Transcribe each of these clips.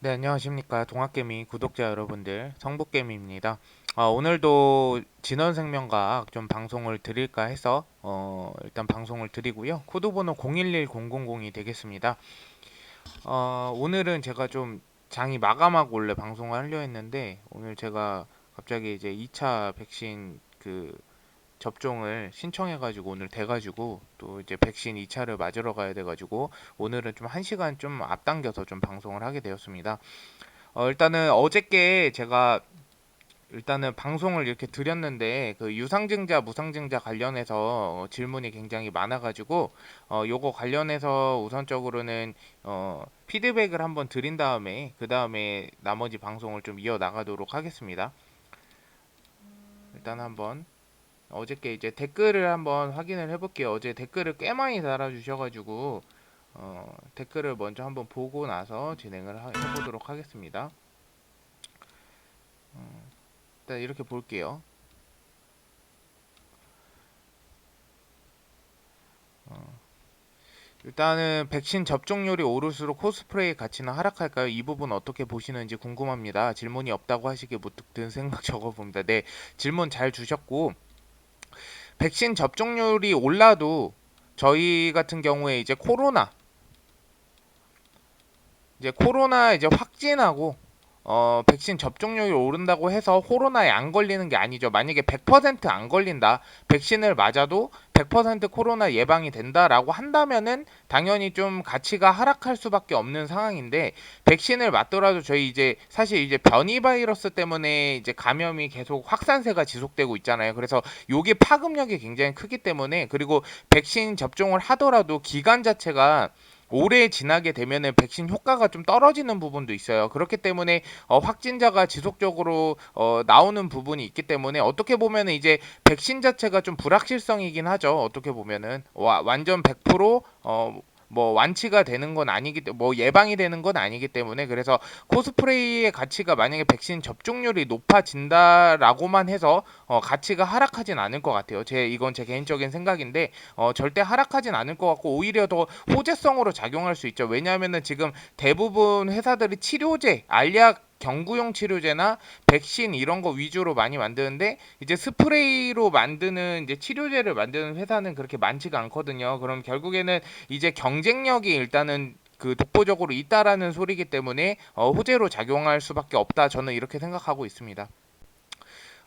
네, 안녕하십니까. 동학개미 구독자 여러분들, 성북개미입니다. 아, 오늘도 진원생명과학 좀 방송을 드릴까 해서, 어, 일단 방송을 드리고요. 코드번호 011000이 되겠습니다. 어, 오늘은 제가 좀 장이 마감하고 원래 방송을 하려 했는데, 오늘 제가 갑자기 이제 2차 백신 그 접종을 신청해가지고 오늘 돼가지고 또 이제 백신 2차를 맞으러 가야 돼가지고 오늘은 좀 1시간 좀 앞당겨서 좀 방송을 하게 되었습니다. 어, 일단은 어저께 제가 일단은 방송을 이렇게 드렸는데 그 유상증자 무상증자 관련해서 어, 질문이 굉장히 많아가지고 어 요거 관련해서 우선적으로는 어 피드백을 한번 드린 다음에 그 다음에 나머지 방송을 좀 이어 나가도록 하겠습니다. 일단 한번 어저께 이제 댓글을 한번 확인을 해볼게요. 어제 댓글을 꽤 많이 달아주셔가지고 어, 댓글을 먼저 한번 보고 나서 진행을 하- 해보도록 하겠습니다. 어, 일단 이렇게 볼게요. 어, 일단은 백신 접종률이 오를수록 코스프레의 가치는 하락할까요? 이 부분 어떻게 보시는지 궁금합니다. 질문이 없다고 하시기에 문득 든 생각 적어봅니다. 네, 질문 잘 주셨고 백신 접종률이 올라도 저희 같은 경우에 이제 코로나 이제 코로나 이제 확진하고 어 백신 접종률이 오른다고 해서 코로나에 안 걸리는 게 아니죠. 만약에 100%안 걸린다. 백신을 맞아도 100% 코로나 예방이 된다라고 한다면은 당연히 좀 가치가 하락할 수밖에 없는 상황인데 백신을 맞더라도 저희 이제 사실 이제 변이 바이러스 때문에 이제 감염이 계속 확산세가 지속되고 있잖아요. 그래서 요게 파급력이 굉장히 크기 때문에 그리고 백신 접종을 하더라도 기간 자체가 오래 지나게 되면은 백신 효과가 좀 떨어지는 부분도 있어요. 그렇기 때문에 어, 확진자가 지속적으로 어, 나오는 부분이 있기 때문에 어떻게 보면은 이제 백신 자체가 좀 불확실성이긴 하죠. 어떻게 보면은 와, 완전 100% 어, 뭐 완치가 되는 건 아니기 뭐 예방이 되는 건 아니기 때문에 그래서 코스프레이의 가치가 만약에 백신 접종률이 높아진다라고만 해서 어, 가치가 하락하진 않을 것 같아요. 제 이건 제 개인적인 생각인데 어, 절대 하락하진 않을 것 같고 오히려 더 호재성으로 작용할 수 있죠. 왜냐하면은 지금 대부분 회사들이 치료제, 알약 경구용 치료제나 백신 이런 거 위주로 많이 만드는데 이제 스프레이로 만드는 이제 치료제를 만드는 회사는 그렇게 많지가 않거든요. 그럼 결국에는 이제 경쟁력이 일단은 그 독보적으로 있다라는 소리기 때문에 어, 호재로 작용할 수밖에 없다. 저는 이렇게 생각하고 있습니다.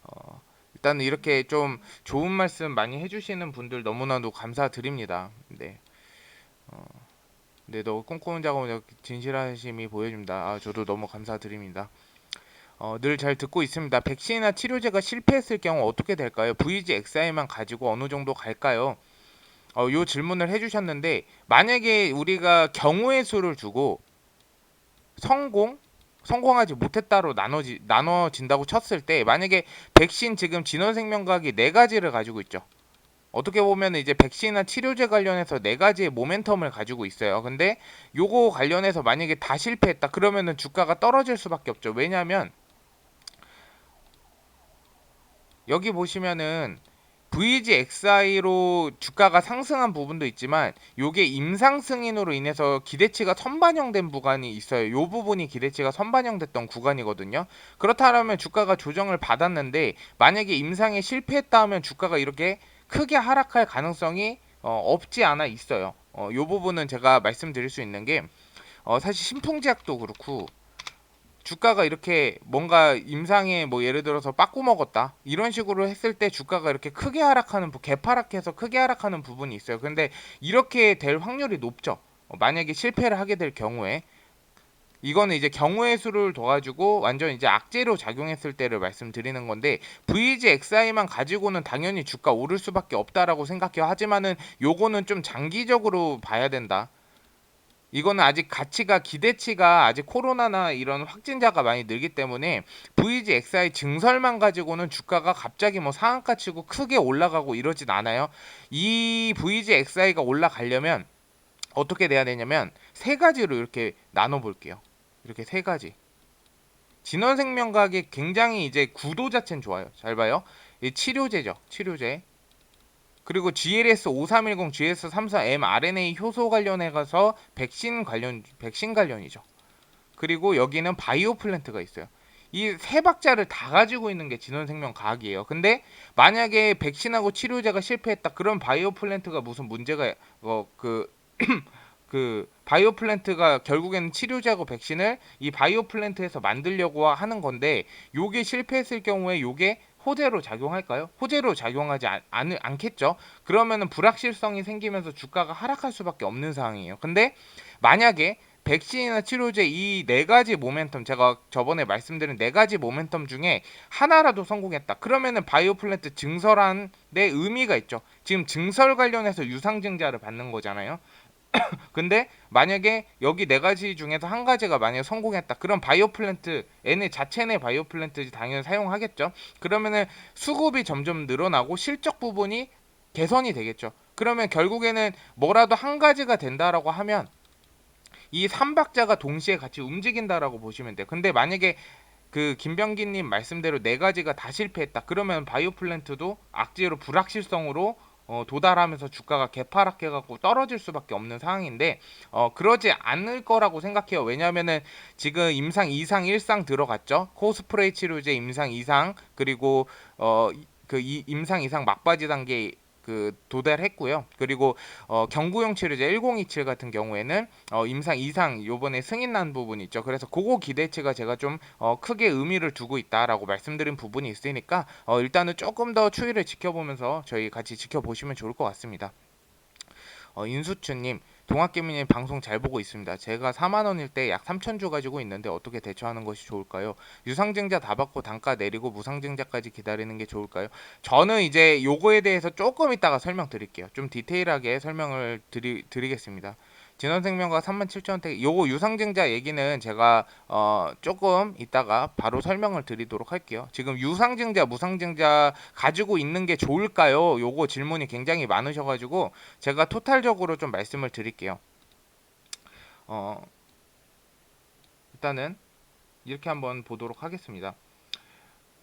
어, 일단 이렇게 좀 좋은 말씀 많이 해주시는 분들 너무나도 감사드립니다. 네. 어, 네, 너 꼼꼼한 작업 진실하심이 보여줍니다. 아, 저도 너무 감사드립니다. 어, 늘 잘 듣고 있습니다. 백신이나 치료제가 실패했을 경우 어떻게 될까요? VGXI만 가지고 어느 정도 갈까요? 어, 요 질문을 해주셨는데 만약에 우리가 경우의 수를 두고 성공, 성공하지 못했다로 나눠지, 나눠진다고 쳤을 때 만약에 백신 지금 진원생명과학이 네 가지를 가지고 있죠. 어떻게 보면 이제 백신이나 치료제 관련해서 네 가지의 모멘텀을 가지고 있어요. 근데 요거 관련해서 만약에 다 실패했다 그러면은 주가가 떨어질 수밖에 없죠. 왜냐하면 여기 보시면은 VGXI로 주가가 상승한 부분도 있지만 요게 임상 승인으로 인해서 기대치가 선반영된 구간이 있어요. 요 부분이 기대치가 선반영됐던 구간이거든요. 그렇다면 주가가 조정을 받았는데 만약에 임상에 실패했다 하면 주가가 이렇게 크게 하락할 가능성이 어, 없지 않아 있어요. 어, 요 부분은 제가 말씀드릴 수 있는 게 어, 사실 신풍제약도 그렇고 주가가 이렇게 뭔가 임상에 뭐 예를 들어서 빠꾸 먹었다 이런 식으로 했을 때 주가가 이렇게 크게 하락하는 부- 개파락해서 크게 하락하는 부분이 있어요. 근데 이렇게 될 확률이 높죠. 어, 만약에 실패를 하게 될 경우에 이거는 이제 경우의 수를 둬가지고 완전 이제 악재로 작용했을 때를 말씀드리는 건데 VGXI만 가지고는 당연히 주가 오를 수밖에 없다라고 생각해요. 하지만은 요거는 좀 장기적으로 봐야 된다. 이거는 아직 가치가 기대치가 아직 코로나나 이런 확진자가 많이 늘기 때문에 VGXI 증설만 가지고는 주가가 갑자기 뭐 상한가 치고 크게 올라가고 이러진 않아요. 이 VGXI가 올라가려면 어떻게 돼야 되냐면 세 가지로 이렇게 나눠 볼게요. 이렇게 세 가지. 진원생명과학이 굉장히 이제 구도 자체는 좋아요. 잘 봐요. 이 치료제죠. 치료제. 그리고 GLS 5310, GS 34 mRNA 효소 관련해 가서 백신 관련 백신 관련이죠. 그리고 여기는 바이오 플랜트가 있어요. 이 세 박자를 다 가지고 있는 게 진원생명 과학이에요. 근데 만약에 백신하고 치료제가 실패했다. 그럼 바이오 플랜트가 무슨 문제가 어 그 그 바이오 플랜트가 결국에는 치료제하고 백신을 이 바이오 플랜트에서 만들려고 하는 건데 요게 실패했을 경우에 요게 호재로 작용할까요? 호재로 작용하지 않, 않, 않 겠죠. 그러면은 불확실성이 생기면서 주가가 하락할 수밖에 없는 상황이에요. 근데 만약에 백신이나 치료제 이 네 가지 모멘텀 제가 저번에 말씀드린 네 가지 모멘텀 중에 하나라도 성공했다. 그러면은 바이오 플랜트 증설한 데 의미가 있죠. 지금 증설 관련해서 유상증자를 받는 거잖아요. 근데 만약에 여기 네 가지 중에서 한 가지가 만약에 성공했다. 그럼 바이오 플랜트 얘네 자체 내 바이오 플랜트 당연히 사용하겠죠. 그러면은 수급이 점점 늘어나고 실적 부분이 개선이 되겠죠. 그러면 결국에는 뭐라도 한 가지가 된다라고 하면 이 삼박자가 동시에 같이 움직인다라고 보시면 돼요. 근데 만약에 그 김병기님 말씀대로 네 가지가 다 실패했다. 그러면 바이오 플랜트도 악재로 불확실성으로 어, 도달하면서 주가가 개파락해갖고 떨어질 수밖에 없는 상황인데 어, 그러지 않을 거라고 생각해요. 왜냐하면은 지금 임상 2상 1상 들어갔죠. 코스프레이 치료제 임상 2상 그리고 어, 그 이- 임상 2상 막바지 단계 그 도달했고요. 그리고 어, 경구용 치료제 1027 같은 경우에는 어, 임상 2상 요번에 승인 난 부분이 있죠. 그래서 그거 기대치가 제가 좀 어, 크게 의미를 두고 있다라고 말씀드린 부분이 있으니까 어, 일단은 조금 더 추이를 지켜보면서 저희 같이 지켜보시면 좋을 것 같습니다. 어, 인수추님, 동학개미님 방송 잘 보고 있습니다. 제가 4만 원일 때 약 3천 주 가지고 있는데 어떻게 대처하는 것이 좋을까요? 유상증자 다 받고 단가 내리고 무상증자까지 기다리는 게 좋을까요? 저는 이제 요거에 대해서 조금 이따가 설명드릴게요. 좀 디테일하게 설명을 드리, 드리겠습니다. 진원생명과 37,000원대 요거 유상증자 얘기는 제가 어 조금 이따가 바로 설명을 드리도록 할게요. 지금 유상증자, 무상증자 가지고 있는 게 좋을까요? 요거 질문이 굉장히 많으셔가지고 제가 토탈적으로 좀 말씀을 드릴게요. 어 일단은 이렇게 한번 보도록 하겠습니다.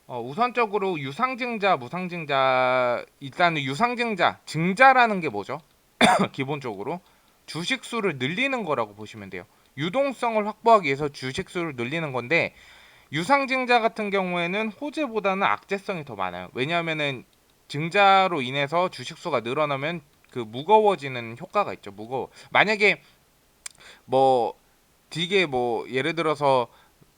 어, 우선적으로 유상증자, 무상증자 일단은 유상증자, 증자라는 게 뭐죠? 기본적으로 주식 수를 늘리는 거라고 보시면 돼요. 유동성을 확보하기 위해서 주식 수를 늘리는 건데 유상증자 같은 경우에는 호재보다는 악재성이 더 많아요. 왜냐하면은 증자로 인해서 주식 수가 늘어나면 그 무거워지는 효과가 있죠. 무거워. 만약에 뭐 되게 뭐 예를 들어서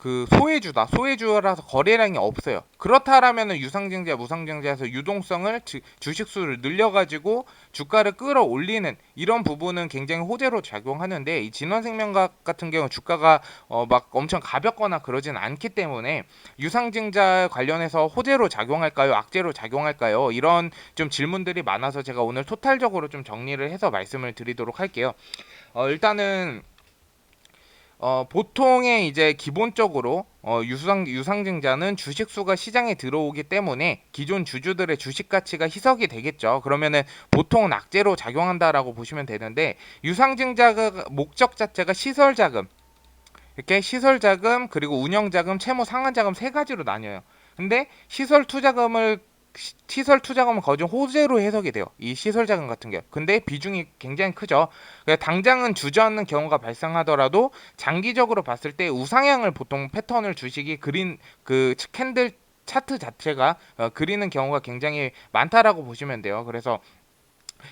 그 소외주다. 소외주라서 거래량이 없어요. 그렇다라면은 유상증자, 무상증자에서 유동성을 주, 주식수를 늘려가지고 주가를 끌어올리는 이런 부분은 굉장히 호재로 작용하는데 이 진원생명학 같은 경우 주가가 어 막 엄청 가볍거나 그러진 않기 때문에 유상증자 관련해서 호재로 작용할까요? 악재로 작용할까요? 이런 좀 질문들이 많아서 제가 오늘 토탈적으로 좀 정리를 해서 말씀을 드리도록 할게요. 어 일단은 어, 보통의 이제 기본적으로 어, 유상 유상증자는 주식 수가 시장에 들어오기 때문에 기존 주주들의 주식 가치가 희석이 되겠죠. 그러면은 보통은 악재로 작용한다라고 보시면 되는데 유상증자가 목적 자체가 시설 자금 이렇게 시설 자금 그리고 운영 자금, 채무 상환 자금 세 가지로 나뉘어요. 근데 시설 투자금을 시- 시설 투자금은 좀 호재로 해석이 돼요. 이 시설 자금 같은 게. 근데 비중이 굉장히 크죠. 그래서 당장은 주저앉는 경우가 발생하더라도 장기적으로 봤을 때 우상향을 보통 패턴을 주식이 그린 그 캔들 차트 자체가 어, 그리는 경우가 굉장히 많다라고 보시면 돼요. 그래서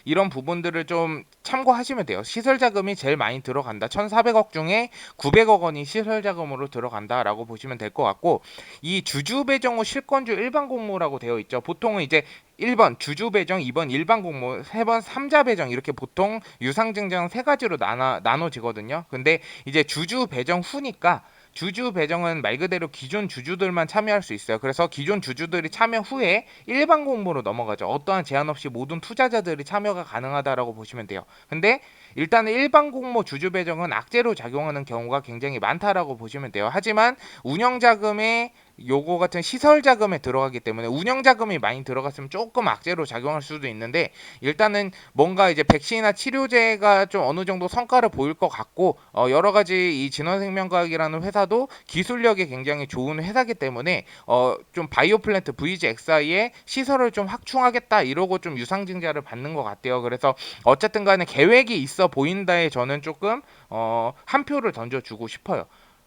이런 부분들을 좀 참고하시면 돼요. 시설 자금이 제일 많이 들어간다. 1,400억 중에 900억 원이 시설 자금으로 들어간다라고 보시면 될 것 같고 이 주주 배정 후 실권주 일반 공모라고 되어 있죠. 보통은 이제 1번 주주 배정, 2번 일반 공모, 3번 삼자 배정 이렇게 보통 유상증정 세 가지로 나눠 나눠지거든요. 근데 이제 주주 배정 후니까 주주 배정은 말 그대로 기존 주주들만 참여할 수 있어요. 그래서 기존 주주들이 참여 후에 일반 공모로 넘어가죠. 어떠한 제한 없이 모든 투자자들이 참여가 가능하다라고 보시면 돼요. 근데 일단은 일반 공모 주주 배정은 악재로 작용하는 경우가 굉장히 많다라고 보시면 돼요. 하지만 운영 자금에 요거 같은 시설 자금에 들어가기 때문에 운영 자금이 많이 들어갔으면 조금 악재로 작용할 수도 있는데 일단은 뭔가 이제 백신이나 치료제가 좀 어느 정도 성과를 보일 것 같고 어 여러 가지 이 진원생명과학이라는 회사도 기술력이 굉장히 좋은 회사기 때문에 어 좀 바이오 플랜트 VGXI의 시설을 좀 확충하겠다 이러고 좀 유상증자를 받는 것 같아요. 그래서 어쨌든 간에 계획이 있어 보인다에 저는 조금 어 한 표를 던져주고 싶어요.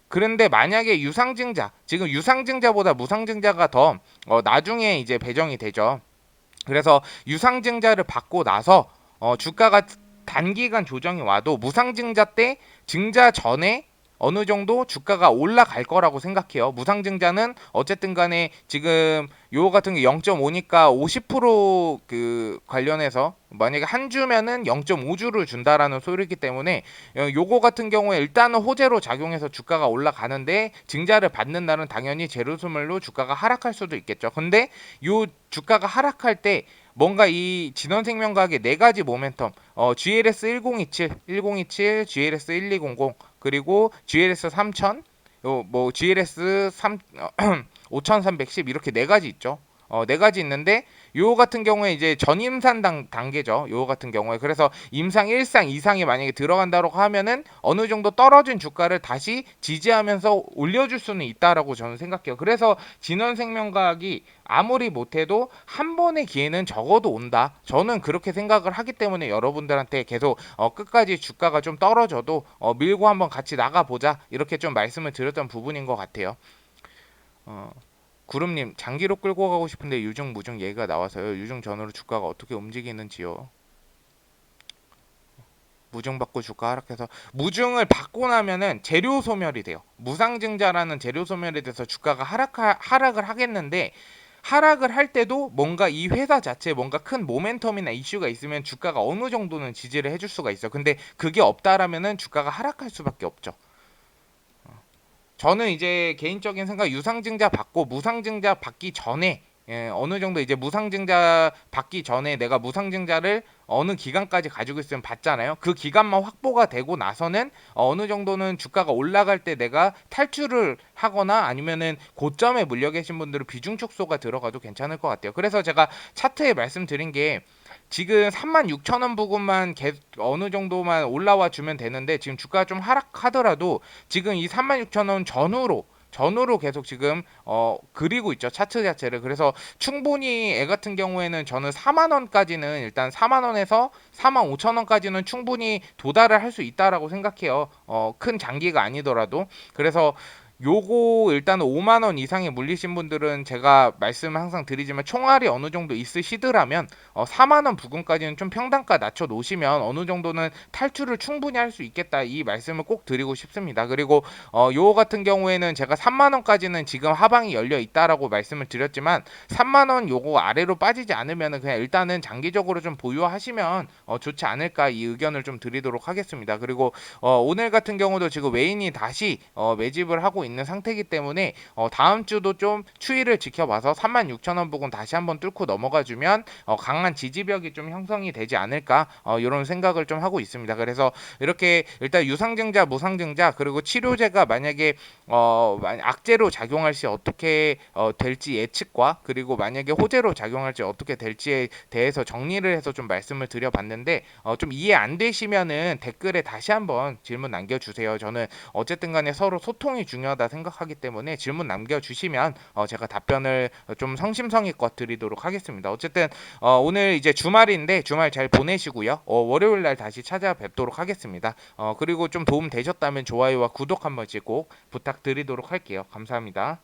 그런데 만약에 유상증자, 지금 유상증자보다 무상증자가 더 어, 나중에 이제 배정이 되죠. 그래서 유상증자를 받고 나서 어, 주가가 단기간 조정이 와도 무상증자 때 증자 전에 어느 정도 주가가 올라갈 거라고 생각해요. 무상증자는 어쨌든 간에 지금 요 같은 게 0.5니까 50%그 관련해서 만약에 한 주면은 0.5주를 준다라는 소리이기 때문에 어, 요거 같은 경우에 일단은 호재로 작용해서 주가가 올라가는데 증자를 받는 날은 당연히 제로스물로 주가가 하락할 수도 있겠죠. 근데 요 주가가 하락할 때 뭔가 이 진원생명과학의 네 가지 모멘텀, 어, GLS 1027, 1027, GLS 1200, 그리고 GLS 3000, 요뭐 GLS 3 5310 이렇게 네 가지 있죠. 어, 네 가지 있는데 요 같은 경우에 이제 전임산 단, 단계죠. 요 같은 경우에 그래서 임상 1상 2상이 만약에 들어간다고 하면은 어느 정도 떨어진 주가를 다시 지지하면서 올려줄 수는 있다라고 저는 생각해요. 그래서 진원생명과학이 아무리 못해도 한 번의 기회는 적어도 온다. 저는 그렇게 생각을 하기 때문에 여러분들한테 계속 어, 끝까지 주가가 좀 떨어져도 어, 밀고 한번 같이 나가보자 이렇게 좀 말씀을 드렸던 부분인 것 같아요. 어, 구름님 장기로 끌고 가고 싶은데 유중 무중 얘기가 나와서요. 유중 전후로 주가가 어떻게 움직이는지요. 무중 받고 주가 하락해서 무중을 받고 나면은 재료 소멸이 돼요. 무상증자라는 재료 소멸이 돼서 주가가 하락 하락을 하겠는데 하락을 할 때도 뭔가 이 회사 자체에 뭔가 큰 모멘텀이나 이슈가 있으면 주가가 어느 정도는 지지를 해줄 수가 있어. 근데 그게 없다라면은 주가가 하락할 수밖에 없죠. 저는 이제 개인적인 생각 유상증자 받고 무상증자 받기 전에 예, 어느 정도 이제 무상증자 받기 전에 내가 무상증자를 어느 기간까지 가지고 있으면 받잖아요. 그 기간만 확보가 되고 나서는 어느 정도는 주가가 올라갈 때 내가 탈출을 하거나 아니면은 고점에 물려 계신 분들은 비중 축소가 들어가도 괜찮을 것 같아요. 그래서 제가 차트에 말씀드린 게 지금 36,000원 부근만 개, 어느 정도만 올라와 주면 되는데 지금 주가가 좀 하락하더라도 지금 이 36,000원 전후로 전후로 계속 지금 어 그리고 있죠 차트 자체를. 그래서 충분히 애 같은 경우에는 저는 4만 원까지는 일단 4만 원에서 4만 5천 원까지는 충분히 도달을 할 수 있다라고 생각해요. 어큰 장기가 아니더라도. 그래서 요거 일단 5만 원 이상에 물리신 분들은 제가 말씀 항상 드리지만 총알이 어느 정도 있으시더라면 어 4만 원 부근까지는 좀 평단가 낮춰 놓으시면 어느 정도는 탈출을 충분히 할 수 있겠다 이 말씀을 꼭 드리고 싶습니다. 그리고 어 요 같은 경우에는 제가 3만 원까지는 지금 하방이 열려 있다라고 말씀을 드렸지만 3만 원 요거 아래로 빠지지 않으면은 그냥 일단은 장기적으로 좀 보유하시면 어 좋지 않을까 이 의견을 좀 드리도록 하겠습니다. 그리고 어 오늘 같은 경우도 지금 외인이 다시 어 매집을 하고 있는 상태이기 때문에 어 다음 주도 좀 추이를 지켜봐서 36,000원 부근 다시 한번 뚫고 넘어가 주면 어 강한 지지벽이 좀 형성이 되지 않을까 어 이런 생각을 좀 하고 있습니다. 그래서 이렇게 일단 유상증자, 무상증자 그리고 치료제가 만약에 어 악재로 작용할 시 어떻게 어 될지 예측과 그리고 만약에 호재로 작용할지 어떻게 될지에 대해서 정리를 해서 좀 말씀을 드려봤는데 어 좀 이해 안 되시면은 댓글에 다시 한번 질문 남겨주세요. 저는 어쨌든 간에 서로 소통이 중요하다 생각하기 때문에 질문 남겨주시면 어 제가 답변을 좀 성심성의껏 드리도록 하겠습니다. 어쨌든 어 오늘 이제 주말인데 주말 잘 보내시고요. 어 월요일 날 다시 찾아뵙도록 하겠습니다. 어 그리고 좀 도움 되셨다면 좋아요와 구독 한 번씩 꼭 부탁드리도록 할게요. 감사합니다.